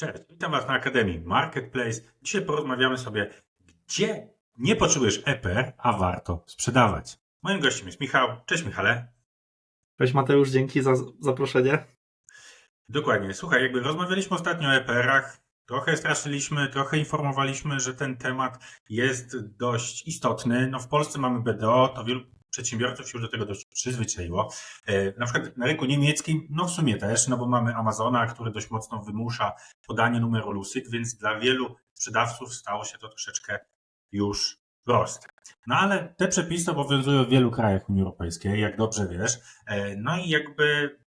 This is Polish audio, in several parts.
Cześć, witam Was na Akademii Marketplace. Dzisiaj porozmawiamy sobie, gdzie nie potrzebujesz EPR, a warto sprzedawać. Moim gościem jest Michał. Cześć Michale. Cześć Mateusz, dzięki za zaproszenie. Dokładnie. Słuchaj, jakby rozmawialiśmy ostatnio o EPR-ach, trochę straszyliśmy, trochę informowaliśmy, że ten temat jest dość istotny. No w Polsce mamy BDO, to wielu przedsiębiorców się już do tego dość przyzwyczaiło. E, Na przykład na rynku niemieckim, no w sumie też, no bo mamy Amazona, który dość mocno wymusza podanie numeru LUSIT, więc dla wielu sprzedawców stało się to troszeczkę już proste. No ale te przepisy obowiązują w wielu krajach Unii Europejskiej, jak dobrze wiesz. E, No i jakby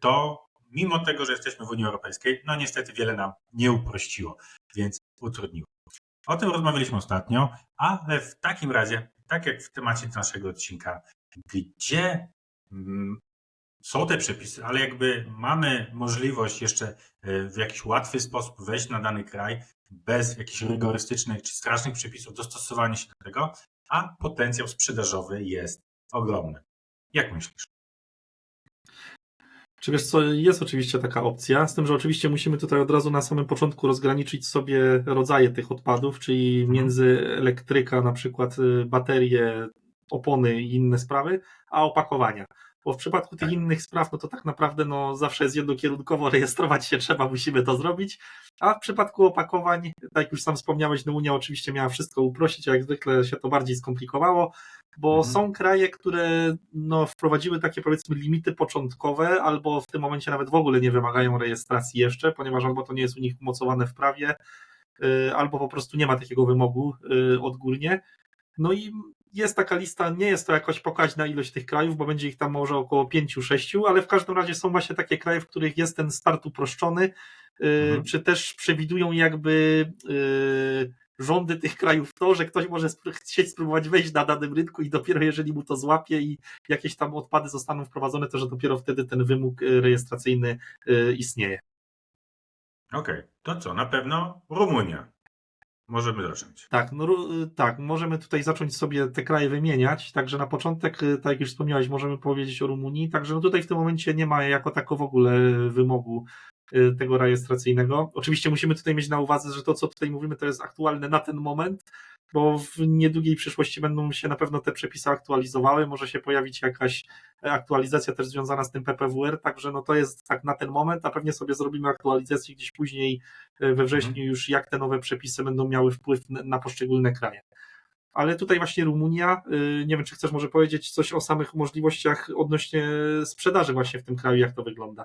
to, mimo tego, że jesteśmy w Unii Europejskiej, no niestety wiele nam nie uprościło, więc utrudniło. O tym rozmawialiśmy ostatnio, ale w takim razie, tak jak w temacie naszego odcinka, gdzie mm, są te przepisy, ale jakby mamy możliwość jeszcze e, w jakiś łatwy sposób wejść na dany kraj bez jakichś rygorystycznych czy strasznych przepisów, dostosowania się do tego, a potencjał sprzedażowy jest ogromny. Jak myślisz? Czy wiesz co, jest oczywiście taka opcja, z tym, że oczywiście musimy tutaj od razu na samym początku rozgraniczyć sobie rodzaje tych odpadów, czyli między elektryka, na przykład y, baterie, opony i inne sprawy, a opakowania. Bo w przypadku tych Tak. innych spraw, no to tak naprawdę no, zawsze jest jednokierunkowo, rejestrować się trzeba, musimy to zrobić. A w przypadku opakowań, tak jak już sam wspomniałeś, no Unia oczywiście miała wszystko uprościć, a jak zwykle się to bardziej skomplikowało, bo Mhm. są kraje, które no, wprowadziły takie powiedzmy limity początkowe, albo w tym momencie nawet w ogóle nie wymagają rejestracji jeszcze, ponieważ albo to nie jest u nich umocowane w prawie, y, albo po prostu nie ma takiego wymogu y, odgórnie. No i jest taka lista, nie jest to jakoś pokaźna ilość tych krajów, bo będzie ich tam może około 5-6, ale w każdym razie są właśnie takie kraje, w których jest ten start uproszczony, y, Mhm. czy też przewidują jakby y, rządy tych krajów to, że ktoś może chcieć spróbować wejść na danym rynku i dopiero jeżeli mu to złapie i jakieś tam odpady zostaną wprowadzone, to że dopiero wtedy ten wymóg y, rejestracyjny istnieje. Okej, to co? Na pewno Rumunia. Możemy zacząć. Tak, no, tak, możemy tutaj zacząć sobie te kraje wymieniać, także na początek, y, tak jak już wspomniałeś, możemy powiedzieć o Rumunii, także no tutaj w tym momencie nie ma jako tako w ogóle wymogu tego rejestracyjnego. Oczywiście musimy tutaj mieć na uwadze, że to, co tutaj mówimy, to jest aktualne na ten moment, bo w niedługiej przyszłości będą się na pewno te przepisy aktualizowały, może się pojawić jakaś aktualizacja też związana z tym PPWR, także no to jest tak na ten moment, a pewnie sobie zrobimy aktualizację gdzieś później e, we wrześniu już, jak te nowe przepisy będą miały wpływ na poszczególne kraje. Ale tutaj właśnie Rumunia, y, nie wiem, czy chcesz może powiedzieć coś o samych możliwościach odnośnie sprzedaży właśnie w tym kraju, jak to wygląda.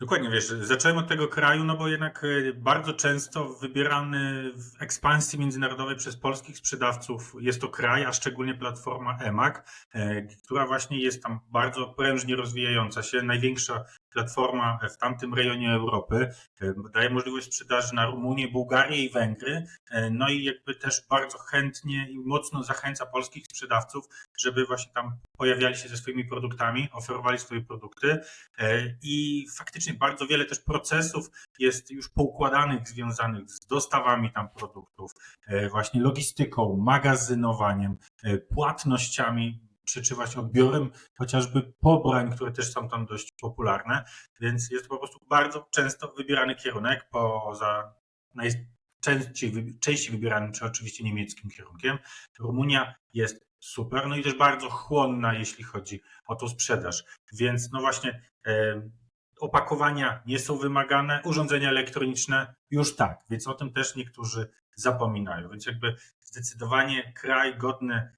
Dokładnie, wiesz, zacząłem od tego kraju, no bo jednak e, bardzo często wybierany w ekspansji międzynarodowej przez polskich sprzedawców jest to kraj, a szczególnie platforma EMAG, e, która właśnie jest tam bardzo prężnie rozwijająca się. Największa platforma w tamtym rejonie Europy. E, Daje możliwość sprzedaży na Rumunię, Bułgarię i Węgry. E, No i jakby też bardzo chętnie i mocno zachęca polskich sprzedawców, żeby właśnie tam pojawiali się ze swoimi produktami, oferowali swoje produkty. E, I faktycznie bardzo wiele też procesów jest już poukładanych, związanych z dostawami tam produktów, właśnie logistyką, magazynowaniem, płatnościami, czy, czy właśnie odbiorem chociażby pobrań, które też są tam dość popularne, więc jest to po prostu bardzo często wybierany kierunek poza najczęściej częściej wybieranym, czy oczywiście niemieckim kierunkiem. Rumunia jest super, no i też bardzo chłonna, jeśli chodzi o tą sprzedaż, więc no właśnie e, opakowania nie są wymagane, urządzenia elektroniczne już tak, więc o tym też niektórzy zapominają, więc jakby zdecydowanie kraj godny,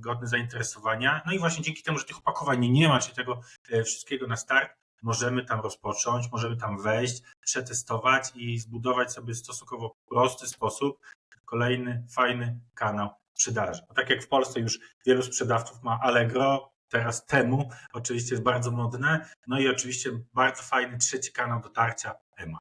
godny zainteresowania. No i właśnie dzięki temu, że tych opakowań nie ma, czyli tego e, wszystkiego na start, możemy tam rozpocząć, możemy tam wejść, przetestować i zbudować sobie stosunkowo prosty sposób kolejny fajny kanał sprzedaży. Bo tak jak w Polsce już wielu sprzedawców ma Allegro, teraz temu oczywiście jest bardzo modne, no i oczywiście bardzo fajny trzeci kanał dotarcia EMA.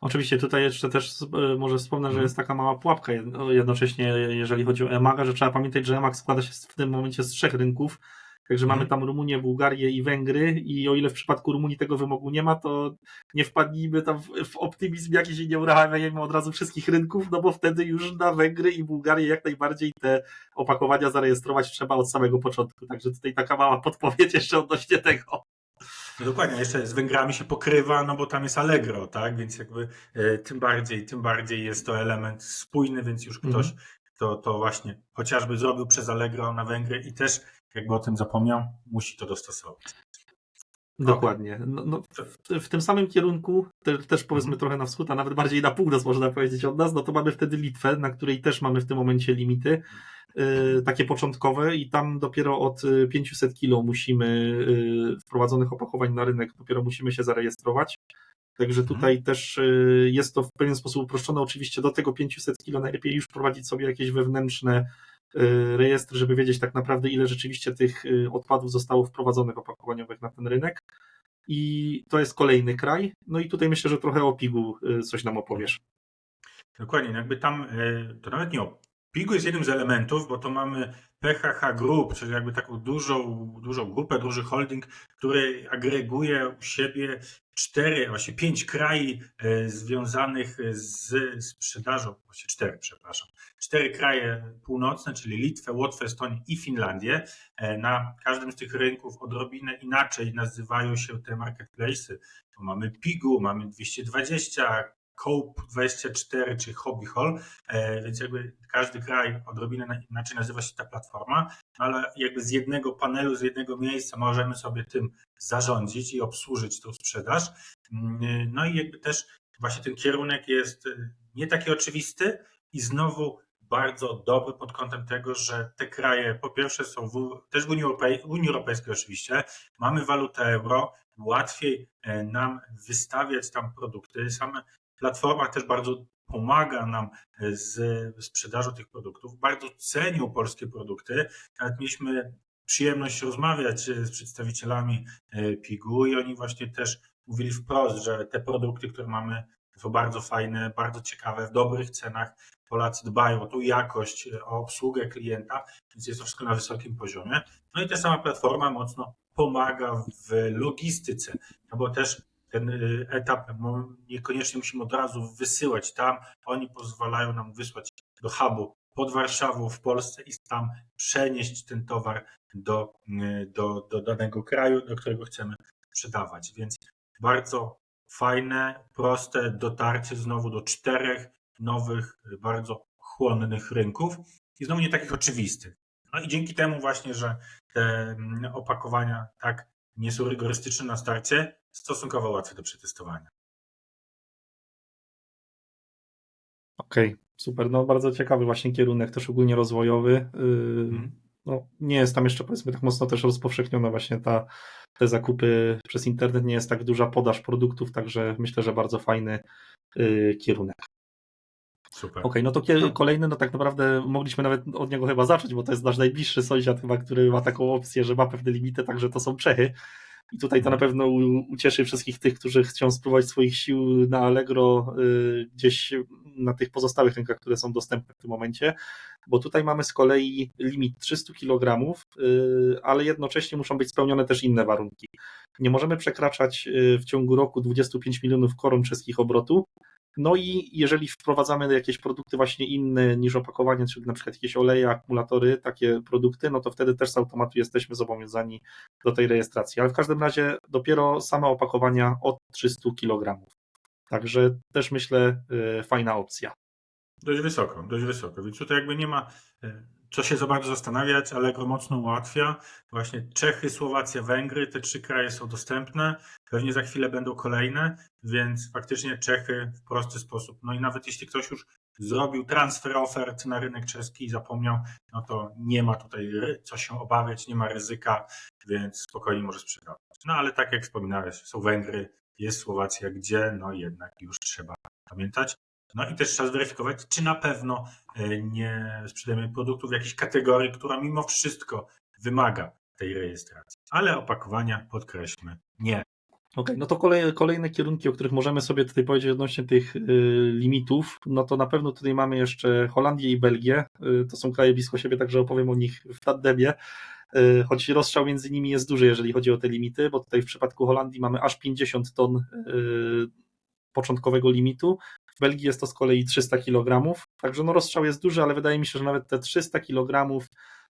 Oczywiście tutaj jeszcze też e, może wspomnę, że Mhm. jest taka mała pułapka jedno- jednocześnie, jeżeli chodzi o EMAG, że trzeba pamiętać, że EMAG składa się w tym momencie z trzech rynków, Także Mhm. mamy tam Rumunię, Bułgarię i Węgry i o ile w przypadku Rumunii tego wymogu nie ma, to nie wpadnijmy tam w, w optymizm jakiś i nie uruchamiajmy od razu wszystkich rynków, no bo wtedy już na Węgry i Bułgarię jak najbardziej te opakowania zarejestrować trzeba od samego początku. Także tutaj taka mała podpowiedź jeszcze odnośnie tego. No dokładnie, jeszcze z Węgrami się pokrywa, no bo tam jest Allegro, tak? Więc jakby e, tym bardziej, tym bardziej jest to element spójny, więc już Mhm. ktoś to, to właśnie chociażby zrobił przez Allegro na Węgry i też jakby o tym zapomniał, musi to dostosować. Dokładnie. No, no, w, w tym samym kierunku, te, też powiedzmy trochę na wschód, a nawet bardziej na północ można powiedzieć od nas, no to mamy wtedy Litwę, na której też mamy w tym momencie limity takie początkowe i tam dopiero od y, 500 kilo musimy y, wprowadzonych opakowań na rynek, dopiero musimy się zarejestrować. Także Mhm. tutaj też y, jest to w pewien sposób uproszczone. Oczywiście do tego 500 kilo najlepiej już prowadzić sobie jakieś wewnętrzne y, rejestry, żeby wiedzieć tak naprawdę, ile rzeczywiście tych y, odpadów zostało wprowadzonych opakowaniowych na ten rynek. I to jest kolejny kraj. No i tutaj myślę, że trochę o pigu y, coś nam opowiesz. Dokładnie, no jakby tam to nawet nie o Pigu jest jednym z elementów, bo to mamy PHH Group, czyli jakby taką dużą, dużą grupę, duży holding, który agreguje u siebie cztery, właśnie pięć krajów e, związanych z sprzedażą, właśnie cztery, przepraszam, cztery kraje północne, czyli Litwę, Łotwę, Estonię i Finlandię. E, Na każdym z tych rynków odrobinę inaczej nazywają się te marketplace'y. Tu mamy Pigu, mamy 220, Cope 24 czy Hobby Hall, e, więc jakby każdy kraj odrobinę na- inaczej nazywa się ta platforma, no ale jakby z jednego panelu, z jednego miejsca możemy sobie tym zarządzić i obsłużyć tą sprzedaż. Mm, No i jakby też właśnie ten kierunek jest e, nie taki oczywisty i znowu bardzo dobry pod kątem tego, że te kraje po pierwsze są w, też w Unii, Europej, Unii Europejskiej oczywiście, mamy walutę euro, łatwiej e, nam wystawiać tam produkty. Same platforma też bardzo pomaga nam e, z sprzedażą tych produktów. Bardzo cenią polskie produkty. Nawet mieliśmy przyjemność rozmawiać e, z przedstawicielami e, PIG-u i oni właśnie też mówili wprost, że te produkty, które mamy są bardzo fajne, bardzo ciekawe, w dobrych cenach. Polacy dbają o tą jakość, o obsługę klienta, więc jest to wszystko na wysokim poziomie. No i ta sama platforma mocno pomaga w logistyce, no bo też ten y, etap mo- niekoniecznie musimy od razu wysyłać tam. Oni pozwalają nam wysłać do hubu pod Warszawą w Polsce i tam przenieść ten towar do, y, do, do danego kraju, do którego chcemy sprzedawać. Więc bardzo fajne, proste dotarcie znowu do czterech nowych, bardzo chłonnych rynków i znowu nie takich oczywistych. No i dzięki temu właśnie, że te mm, opakowania tak nie są rygorystyczne na starcie, stosunkowo łatwe do przetestowania. Okej, super. No bardzo ciekawy właśnie kierunek, też ogólnie rozwojowy. Yy, Mhm. No, nie jest tam jeszcze powiedzmy tak mocno też rozpowszechniona właśnie ta, te zakupy przez internet, nie jest tak duża podaż produktów, także myślę, że bardzo fajny yy, kierunek. Super. Okej, no to kolejny, no tak naprawdę mogliśmy nawet od niego chyba zacząć, bo to jest nasz najbliższy sąsiad chyba, który ma taką opcję, że ma pewne limity, także to są Czechy. I tutaj to na pewno ucieszy wszystkich tych, którzy chcą spróbować swoich sił na Allegro y, gdzieś na tych pozostałych rynkach, które są dostępne w tym momencie, bo tutaj mamy z kolei limit 300 kg, y, ale jednocześnie muszą być spełnione też inne warunki. Nie możemy przekraczać y, w ciągu roku 25 milionów koron czeskich obrotu, no i jeżeli wprowadzamy jakieś produkty właśnie inne niż opakowanie, czyli na przykład jakieś oleje, akumulatory, takie produkty, no to wtedy też z automatu jesteśmy zobowiązani do tej rejestracji. Ale w każdym razie dopiero same opakowania od 300 kg. Także też myślę y, fajna opcja. Dość wysoko, dość wysoko. Więc tutaj jakby nie ma e, co się za bardzo zastanawiać, Allegro mocno ułatwia. Właśnie Czechy, Słowacja, Węgry, te trzy kraje są dostępne. Pewnie za chwilę będą kolejne, więc faktycznie Czechy w prosty sposób. No i nawet jeśli ktoś już zrobił transfer ofert na rynek czeski i zapomniał, no to nie ma tutaj co się obawiać, nie ma ryzyka, więc spokojnie może sprzedawać. No ale tak jak wspominałeś, są Węgry, jest Słowacja, gdzie no jednak już trzeba pamiętać. No i też trzeba zweryfikować, czy na pewno e, nie sprzedajemy produktu w jakiejś kategorii, która mimo wszystko wymaga tej rejestracji. Ale opakowania, podkreślmy, nie. Okej, no to kolej, kolejne kierunki, o których możemy sobie tutaj powiedzieć odnośnie tych y, limitów, no to na pewno tutaj mamy jeszcze Holandię i Belgię. Y, to są kraje blisko siebie, także opowiem o nich w tandemie. Y, choć rozstrzał między nimi jest duży, jeżeli chodzi o te limity, bo tutaj w przypadku Holandii mamy aż 50 ton początkowego limitu. W Belgii jest to z kolei 300 kg. Także no rozstrzał jest duży, ale wydaje mi się, że nawet te 300 kg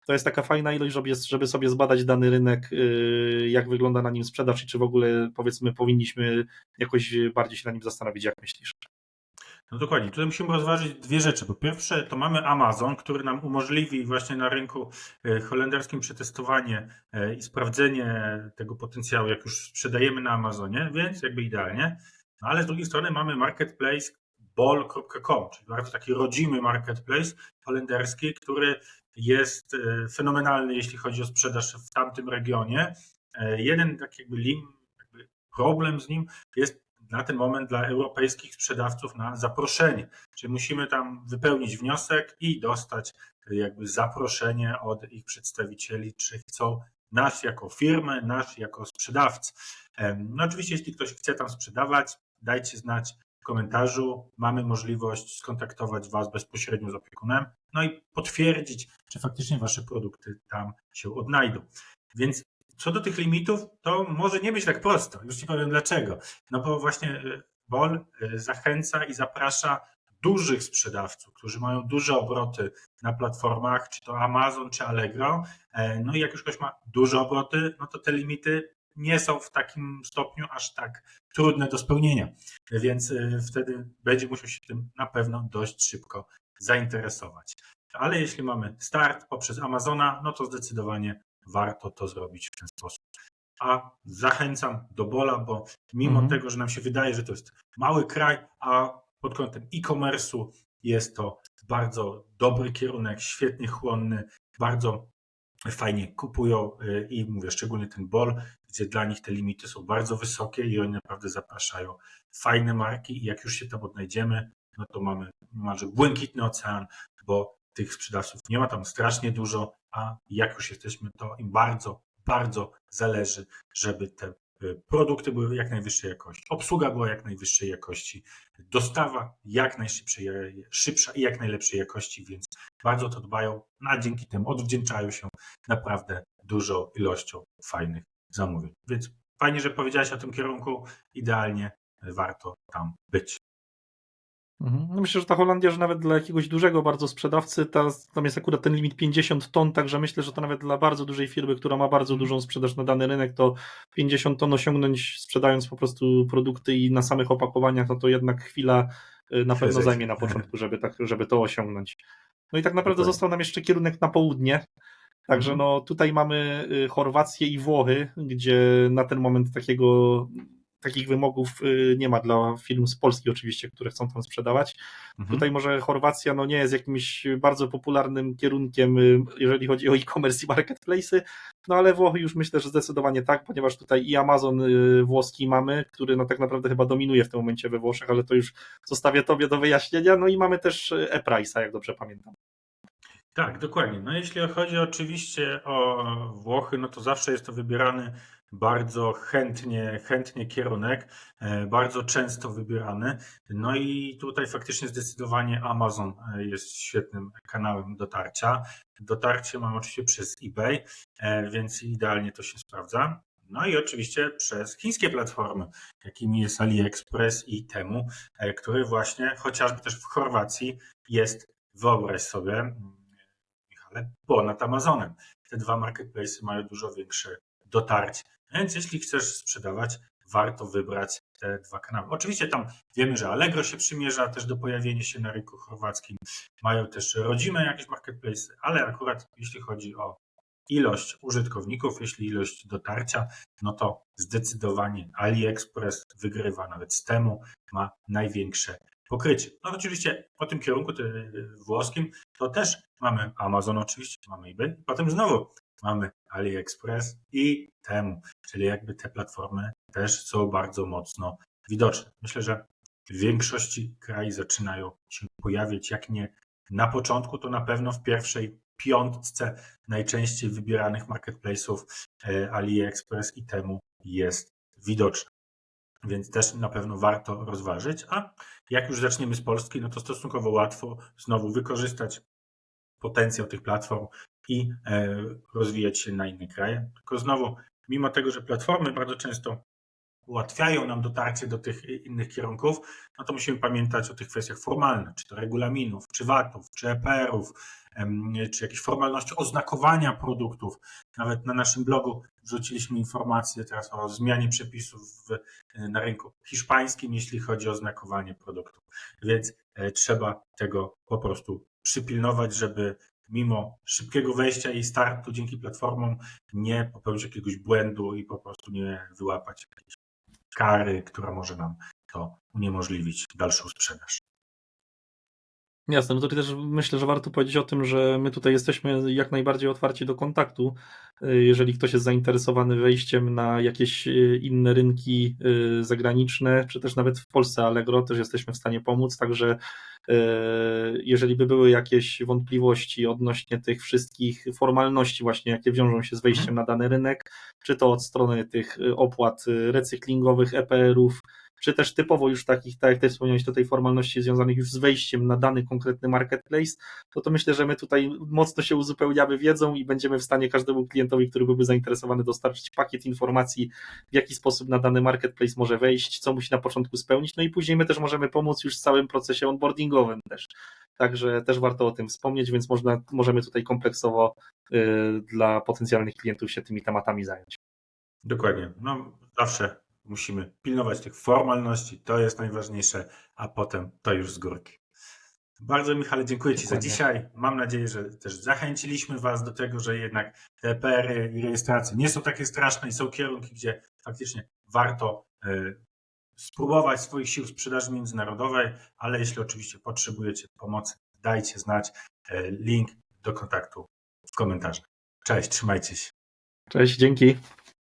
to jest taka fajna ilość, żeby, sobie zbadać dany rynek, y, jak wygląda na nim sprzedaż i czy w ogóle powiedzmy powinniśmy jakoś bardziej się na nim zastanowić, jak myślisz? No dokładnie. Tutaj musimy rozważyć dwie rzeczy. Po pierwsze, to mamy Amazon, który nam umożliwi właśnie na rynku e, holenderskim przetestowanie e, i sprawdzenie tego potencjału, jak już sprzedajemy na Amazonie, więc jakby idealnie. No ale z drugiej strony mamy marketplace bol.com, czyli bardzo taki rodzimy marketplace holenderski, który jest e, fenomenalny, jeśli chodzi o sprzedaż w tamtym regionie. E, Jeden tak jakby, jakby problem z nim jest na ten moment dla europejskich sprzedawców na zaproszenie. Czyli musimy tam wypełnić wniosek i dostać jakby zaproszenie od ich przedstawicieli, czy chcą nas jako firmę, nas jako sprzedawcę. Em, No oczywiście, jeśli ktoś chce tam sprzedawać, dajcie znać komentarzu. Mamy możliwość skontaktować Was bezpośrednio z opiekunem, no i potwierdzić, czy faktycznie Wasze produkty tam się odnajdą. Więc co do tych limitów, to może nie być tak prosto. Już Ci powiem dlaczego. No bo właśnie y, Bol y, zachęca i zaprasza dużych sprzedawców, którzy mają duże obroty na platformach, czy to Amazon, czy Allegro. E, No i jak już ktoś ma duże obroty, no to te limity nie są w takim stopniu aż tak trudne do spełnienia. Więc y, wtedy będzie musiał się tym na pewno dość szybko zainteresować. Ale jeśli mamy start poprzez Amazona, no to zdecydowanie warto to zrobić w ten sposób. A zachęcam do Bola, bo mimo Mhm. tego, że nam się wydaje, że to jest mały kraj, a pod kątem e-commerce'u jest to bardzo dobry kierunek, świetnie chłonny, bardzo fajnie kupują y, i mówię szczególnie ten Bol, gdzie dla nich te limity są bardzo wysokie i oni naprawdę zapraszają fajne marki i jak już się tam odnajdziemy, no to mamy niemalże błękitny ocean, bo tych sprzedawców nie ma tam strasznie dużo, a jak już jesteśmy, to im bardzo, bardzo zależy, żeby te y, produkty były jak najwyższej jakości, obsługa była jak najwyższej jakości, dostawa jak najszybszej, szybsza i jak najlepszej jakości, więc bardzo to dbają, a dzięki temu odwdzięczają się naprawdę dużą ilością fajnych zamówień. Więc fajnie, że powiedziałeś o tym kierunku, idealnie warto tam być. Mhm. No myślę, że ta Holandia, że nawet dla jakiegoś dużego bardzo sprzedawcy, ta, tam jest akurat ten limit 50 ton, także myślę, że to nawet dla bardzo dużej firmy, która ma bardzo dużą sprzedaż na dany rynek, to 50 ton osiągnąć sprzedając po prostu produkty i na samych opakowaniach, no to jednak chwila y, na pewno zajmie na początku, żeby, tak, żeby to osiągnąć. No i tak naprawdę Dokładnie. został nam jeszcze kierunek na południe. Także Mhm. no tutaj mamy y, Chorwację i Włochy, gdzie na ten moment takiego, takich wymogów y, nie ma dla firm z Polski oczywiście, które chcą tam sprzedawać. Mhm. Tutaj może Chorwacja no nie jest jakimś bardzo popularnym kierunkiem, y, jeżeli chodzi o e-commerce i marketplace'y, no ale Włochy już myślę, że zdecydowanie tak, ponieważ tutaj i Amazon włoski mamy, który no tak naprawdę chyba dominuje w tym momencie we Włoszech, ale to już zostawię Tobie do wyjaśnienia, no i mamy też e-Price'a, jak dobrze pamiętam. Tak, dokładnie. No jeśli chodzi oczywiście o Włochy, no to zawsze jest to wybierany bardzo chętnie, chętnie kierunek, e, bardzo często wybierany. No i tutaj faktycznie zdecydowanie Amazon e, jest świetnym kanałem dotarcia. Dotarcie mam oczywiście przez eBay, e, więc idealnie to się sprawdza. No i oczywiście przez chińskie platformy, jakimi jest AliExpress i Temu, który właśnie chociażby też w Chorwacji jest, wyobraź sobie, Michale, ponad Amazonem. Te dwa marketplace mają dużo większe dotarcie. Więc jeśli chcesz sprzedawać, warto wybrać te dwa kanały. Oczywiście tam wiemy, że Allegro się przymierza też do pojawienia się na rynku chorwackim. Mają też rodzime jakieś marketplace, ale akurat jeśli chodzi o ilość użytkowników, jeśli ilość dotarcia, no to zdecydowanie AliExpress wygrywa nawet z temu, ma największe pokrycie. No oczywiście po tym kierunku tym włoskim to też mamy Amazon oczywiście, mamy eBay, potem znowu mamy AliExpress i Temu, czyli jakby te platformy też są bardzo mocno widoczne. Myślę, że w większości krajów zaczynają się pojawiać, jak nie na początku, to na pewno w pierwszej piątce najczęściej wybieranych marketplace'ów e, AliExpress i Temu jest widoczne. Więc też na pewno warto rozważyć. A jak już zaczniemy z Polski, no to stosunkowo łatwo znowu wykorzystać potencjał tych platform i e, rozwijać się na inne kraje. Tylko znowu, mimo tego, że platformy bardzo często ułatwiają nam dotarcie do tych innych kierunków, no to musimy pamiętać o tych kwestiach formalnych, czy to regulaminów, czy VAT-ów, czy EPR-ów, czy jakieś formalności oznakowania produktów. Nawet na naszym blogu wrzuciliśmy informację teraz o zmianie przepisów w, na rynku hiszpańskim, jeśli chodzi o oznakowanie produktów. Więc e, trzeba tego po prostu przypilnować, żeby mimo szybkiego wejścia i startu dzięki platformom nie popełnić jakiegoś błędu i po prostu nie wyłapać jakiejś kary, która może nam to uniemożliwić dalszą sprzedaż. Jasne, no to też myślę, że warto powiedzieć o tym, że my tutaj jesteśmy jak najbardziej otwarci do kontaktu. Y, Jeżeli ktoś jest zainteresowany wejściem na jakieś y, inne rynki y, zagraniczne, czy też nawet w Polsce Allegro, też jesteśmy w stanie pomóc. Także jeżeli by były jakieś wątpliwości odnośnie tych wszystkich formalności, właśnie jakie wiążą się z wejściem na dany rynek, czy to od strony tych opłat recyklingowych, EPR-ów, czy też typowo już takich, tak jak wspomniałeś, tej formalności związanych już z wejściem na dany konkretny marketplace, to to myślę, że my tutaj mocno się uzupełniamy wiedzą i będziemy w stanie każdemu klientowi, który byłby zainteresowany, dostarczyć pakiet informacji, w jaki sposób na dany marketplace może wejść, co musi na początku spełnić, no i później my też możemy pomóc już w całym procesie onboardingowym też. Także też warto o tym wspomnieć, więc można, możemy tutaj kompleksowo y, dla potencjalnych klientów się tymi tematami zająć. Dokładnie. No, zawsze musimy pilnować tych formalności, to jest najważniejsze, a potem to już z górki. Bardzo Michale, dziękuję Ci za Dokładnie. dzisiaj. Mam nadzieję, że też zachęciliśmy Was do tego, że jednak te PR-y i rejestracje nie są takie straszne i są kierunki, gdzie faktycznie warto e, spróbować swoich sił sprzedaży międzynarodowej, ale jeśli oczywiście potrzebujecie pomocy, dajcie znać. E, Link do kontaktu w komentarzach. Cześć, trzymajcie się. Cześć, dzięki.